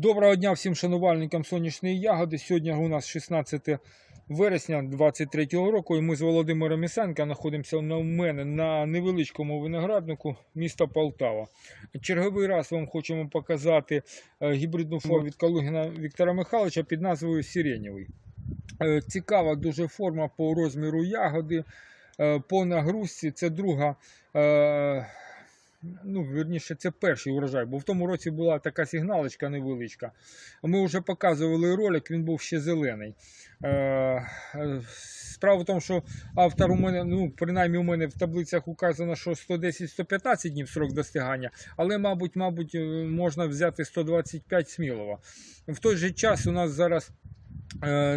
Доброго дня всім шанувальникам сонячної ягоди. Сьогодні у нас 16 вересня 2023 року. І ми з Володимиром Ісенка знаходимося на у мене на невеличкому винограднику міста Полтава. Черговий раз вам хочемо показати е, гібридну форму від Калугіна Віктора Михайловича під назвою Сиренєвий. Е, Цікава дуже форма по розміру ягоди, е, по нагрузці. Це друга. Ну, вірніше, це перший урожай, бо в тому році була така сигналочка невеличка. Ми вже показували ролик, він був ще зелений. Е, е, Справа в тому, що автор у мене, ну, принаймні у мене в таблицях указано, що 110-115 днів срок достигання, але, мабуть, мабуть, е, можна взяти 125 смілово. В той же час у нас зараз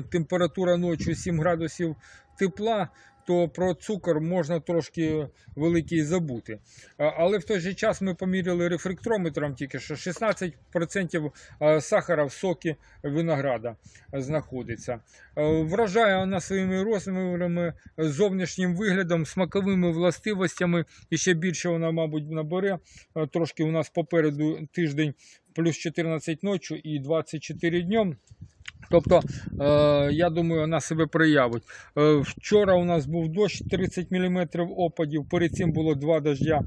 температура ночі 7 градусів тепла, то про цукор можна трошки великий забути. Але в той же час ми поміряли рефрактрометром тільки що 16% е, сахара в сокі винограда знаходиться. Вражає вона своїми розмірами, зовнішнім виглядом, смаковими властивостями. І ще більше вона, мабуть, набере. Трошки у нас попереду тиждень плюс 14 ночі і 24 днем. Тобто, е, я думаю, вона себе проявить. Е, вчора у нас був дощ 30 мм опадів, перед цим було два дождя.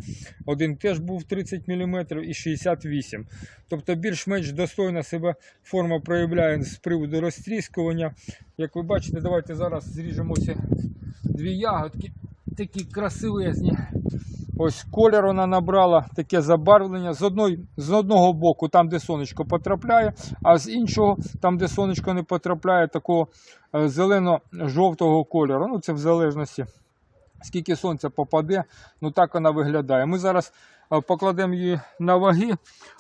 Один теж був 30 мм і 68 Тобто більш-менш достойно себе форма проявляє з приводу розтріскування. Як ви бачите, давайте зараз зріжемо ці дві ягодки, такі красивезні. Ось колір вона набрала таке забарвлення. З, одної, з одного боку, там, де сонечко потрапляє, а з іншого, там, де сонечко не потрапляє, такого е, зелено-жовтого кольору. Ну, це в залежності, скільки сонця попаде, ну так вона виглядає. Ми зараз е, покладемо її на ваги.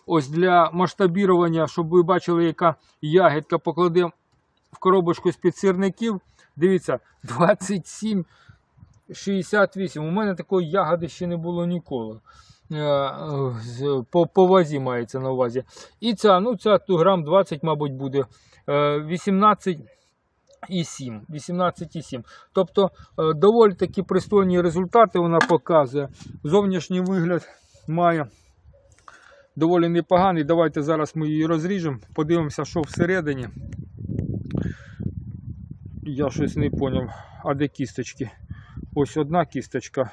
Ось для масштабірування, щоб ви бачили, яка ягідка покладемо в коробочку з-під сірників. Дивіться, 27 68. У мене такої ягоди ще не було ніколи. Е, е, По, по вазі мається на увазі. І ця, ну ця грам 20, мабуть, буде. Е, 18 і 7. 18,7. Тобто е, доволі такі пристойні результати вона показує. Зовнішній вигляд має доволі непоганий. Давайте зараз ми її розріжемо, подивимося, що всередині. Я щось не зрозумів. А де кісточки? Ось одна кісточка.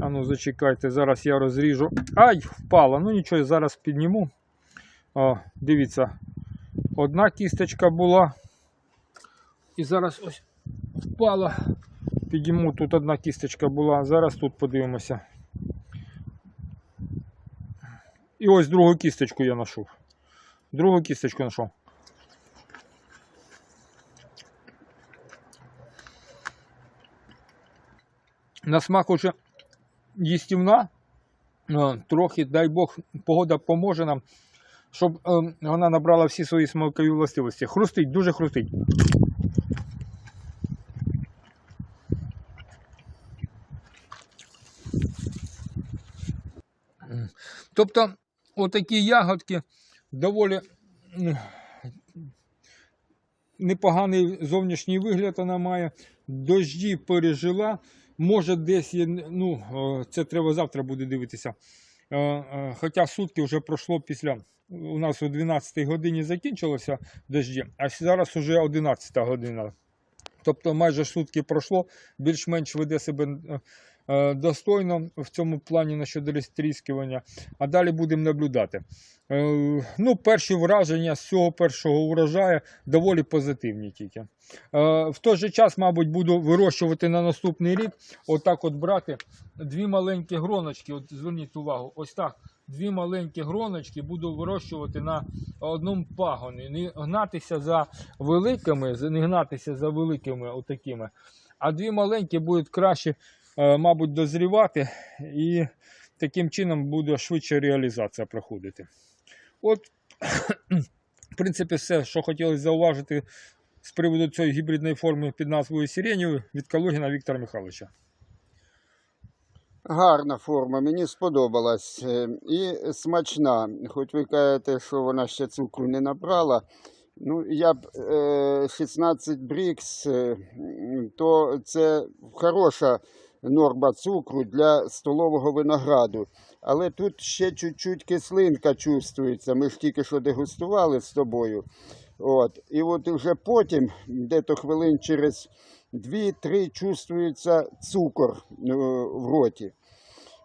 А ну зачекайте, зараз я розріжу. Ай, впала. Ну нічого, зараз підніму. О, дивіться, одна кісточка була. І зараз ось впала. Підніму, тут одна кісточка була. Зараз тут подивимося. І ось другу кісточку я знайшов. Другу кісточку знайшов. На смак уже їстівна. Е, Трохи, дай Бог, погода поможе нам, щоб е, вона набрала всі свої смакові властивості. Хрустить, дуже хрустить. Тобто, отакі ягодки доволі непоганий зовнішній вигляд вона має. Дожді пережила. Може, десь є, ну, е, це треба завтра буде дивитися. Е, е, Хоча сутки вже пройшло після. У нас о 12 годині закінчилося дожді, а зараз вже 11 година. Тобто майже сутки пройшло, більш-менш веде себе достойно в цьому плані на щодо розтріскування. А далі будемо наблюдати. Е, Ну, перші враження з цього першого урожаю доволі позитивні тільки. Е, В той же час, мабуть, буду вирощувати на наступний рік. Отак от брати дві маленькі гроночки. От зверніть увагу, ось так. Дві маленькі гроночки буду вирощувати на одному пагоні. Не гнатися за великими, не гнатися за великими отакими. А дві маленькі будуть краще, е, мабуть, дозрівати, і таким чином буде швидше реалізація проходити. От, в принципі, все, що хотілося зауважити з приводу цієї гібридної форми під назвою Сиренєвий від Калугіна Віктора Михайловича. Гарна форма, мені сподобалась. Е, І смачна. Хоч ви кажете, що вона ще цукру не набрала. Ну, я б е, 16 брікс, е, то це хороша норма цукру для столового винограду. Але тут ще чуть-чуть кислинка чувствується. Ми ж тільки що дегустували з тобою. От. І от вже потім, десь хвилин через 2-3, чувствується цукор е, в роті.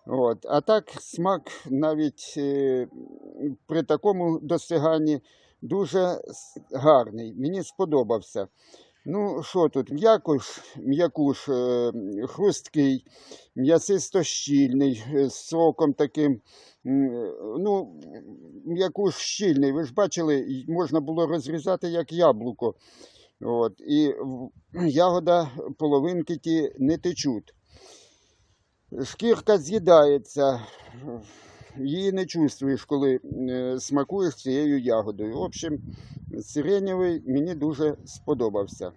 От. А так смак навіть е, при такому досяганні дуже гарний. Мені сподобався. Ну, що тут? М'якуш, м'якуш е, хрусткий, м'ясисто-щільний, е, з соком таким. е, Ну, м'якуш щільний. Ви ж бачили, можна було розрізати як яблуко. От. І ягода, половинки ті не течуть. Шкірка з'їдається, її не чувствуєш, коли е, смакуєш цією ягодою. В общем, сиренєвий мені дуже сподобався.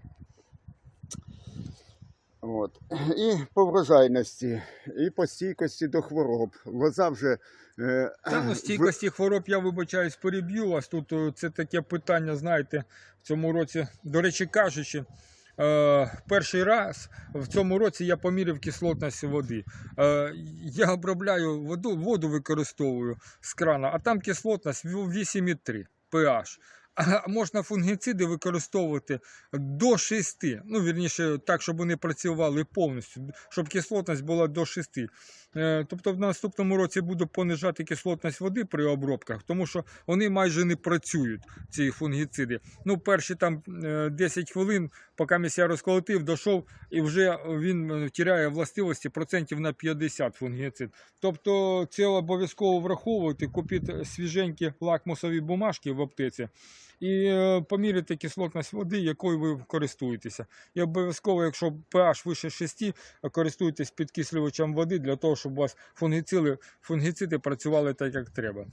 От. І по врожайності, і по стійкості до хвороб. Лоза вже. Е, Та ну, стійкості хвороб, я вибачаюсь, переб'ю вас. Тут е, це таке питання, знаєте, в цьому році, до речі кажучи, перший раз в цьому році я поміряв кислотність води. Е, я обробляю воду, воду використовую з крана, а там кислотність 8,3 pH. Можна фунгіциди використовувати до 6. Ну, вірніше, так, щоб вони працювали повністю, щоб кислотність була до 6. Е, Тобто в наступному році буду понижати кислотність води при обробках, тому що вони майже не працюють, ці фунгіциди. Ну, перші там е, 10 хвилин, поки я розколотив, дійшов, і вже він е, тіряє властивості процентів на 50 фунгіцид. Тобто це обов'язково враховувати, купити свіженькі лакмусові бумажки в аптеці і е, поміряти кислотність води, якою ви користуєтеся. І обов'язково, якщо pH вище 6, користуйтесь підкислювачем води для того, щоб у вас фунгіциди, фунгіциди працювали так, як треба.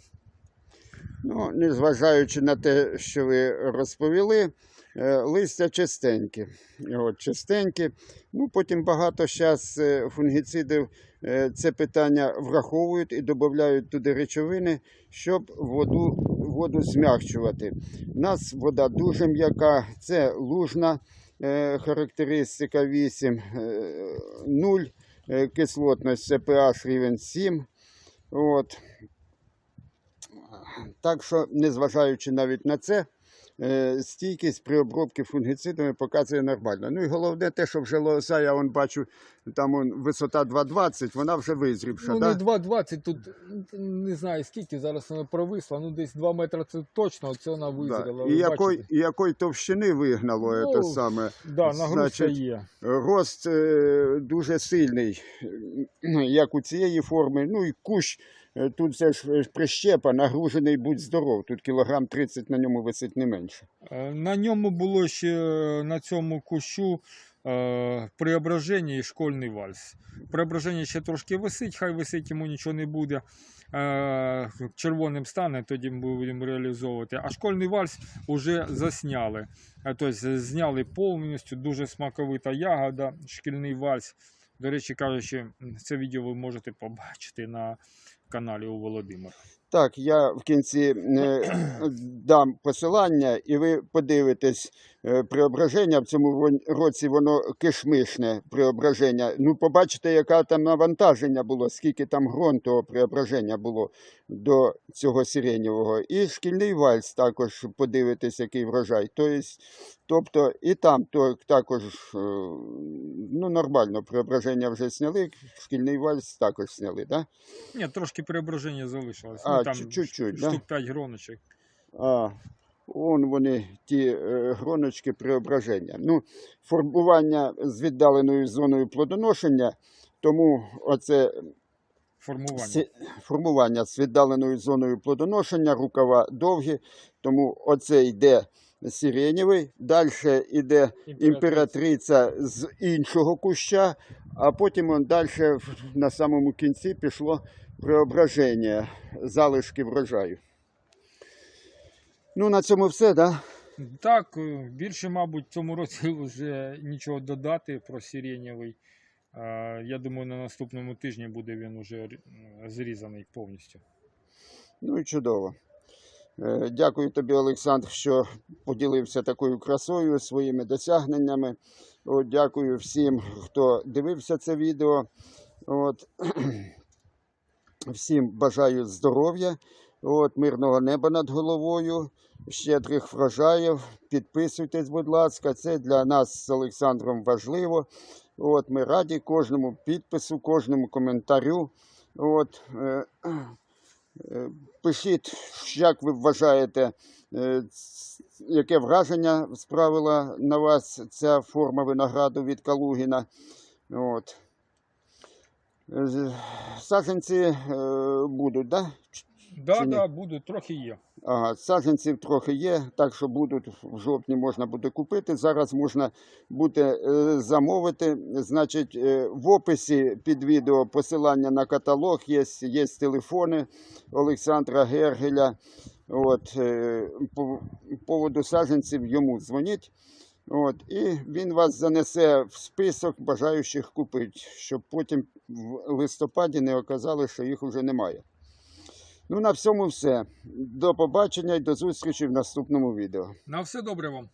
Ну, незважаючи на те, що ви розповіли, е, листя чистенькі. От, чистенькі. Ну, потім багато зараз фунгіцидів е, це питання враховують і додають туди речовини, щоб воду, воду змягчувати. У нас вода дуже м'яка, це лужна е, характеристика 8, е, 0 е, кислотність, це pH рівень 7. От. Так що, незважаючи навіть на це, е, стійкість при обробці фунгіцидами показує нормально. Ну і головне те, що вже лоза, я вон бачу, там вон висота 2,20, вона вже визрівша. Ну, да? не 2,20, тут не знаю скільки, зараз вона провисла, ну десь 2 метри це точно, оце вона Да. визріла. І, якої, і якої товщини вигнало Ну, це саме. Да, значить, є. Рост е, дуже сильний, е, як у цієї форми. Ну і кущ, е, тут це ж е, прищепа, нагружений будь здоров. Тут кілограм 30 на ньому висить не менше. Е, На ньому було ще е, на цьому кущу е, преображення і школьний вальс. Преображення ще трошки висить, хай висить, йому нічого не буде. Е, червоним стане, тоді ми будемо реалізовувати. А школьний вальс вже засняли. Е, Тобто зняли повністю, дуже смаковита ягода, шкільний вальс. До речі, кажучи, це відео ви можете побачити на каналі у Володимира. Так, я в кінці е, дам посилання, і ви подивитесь преображення. В цьому році воно кишмишне преображення. Ну, побачите, яке там навантаження було, скільки там ґрунтового преображення було до цього сиренєвого. І шкільний вальс також подивитесь, який врожай. Тобто, тобто і там також е, ну, нормально преображення вже сняли, шкільний вальс також сняли. Да? Ні, трошки преображення залишилось. А, ну, там чуть-чуть, штук да? 5 гроночок. А, он вони, ті е, гроночки преображення. Ну, формування з віддаленою зоною плодоношення, тому оце Формування. формування з віддаленою зоною плодоношення, рукава довгі, тому оце йде сиренєвий, далі йде імператриця з іншого куща, а потім он далі на самому кінці пішло преображення, залишки врожаю. Ну, на цьому все, так? Да? Так, е, більше, мабуть, в цьому році вже нічого додати про сиренєвий. Я думаю, на наступному тижні буде він уже зрізаний повністю. Ну і чудово. Е, Дякую тобі, Олександр, що поділився такою красою, своїми досягненнями. От, дякую всім, хто дивився це відео. От. Всім бажаю здоров'я, от, мирного неба над головою, щедрих врожаїв. Підписуйтесь, будь ласка, це для нас з Олександром важливо. От, ми раді кожному підпису, кожному коментарю. От, е, е, пишіть, як ви вважаєте, е, яке враження справила на вас ця форма винограду від Калугіна. От. Е, Саджанці е, будуть, так? Да? Ні? да, буду, трохи є. Ага, саджанців трохи є, так що будуть в жовтні можна буде купити. Зараз можна буде е, замовити. Значить, е, в описі під відео посилання на каталог є, є телефони Олександра Гергеля. От, е, по поводу саджанців йому дзвоніть. От, і він вас занесе в список бажаючих купити, щоб потім в листопаді не оказали, що їх вже немає. Ну, на всьому все. До побачення і до зустрічі в наступному відео. На все добре вам.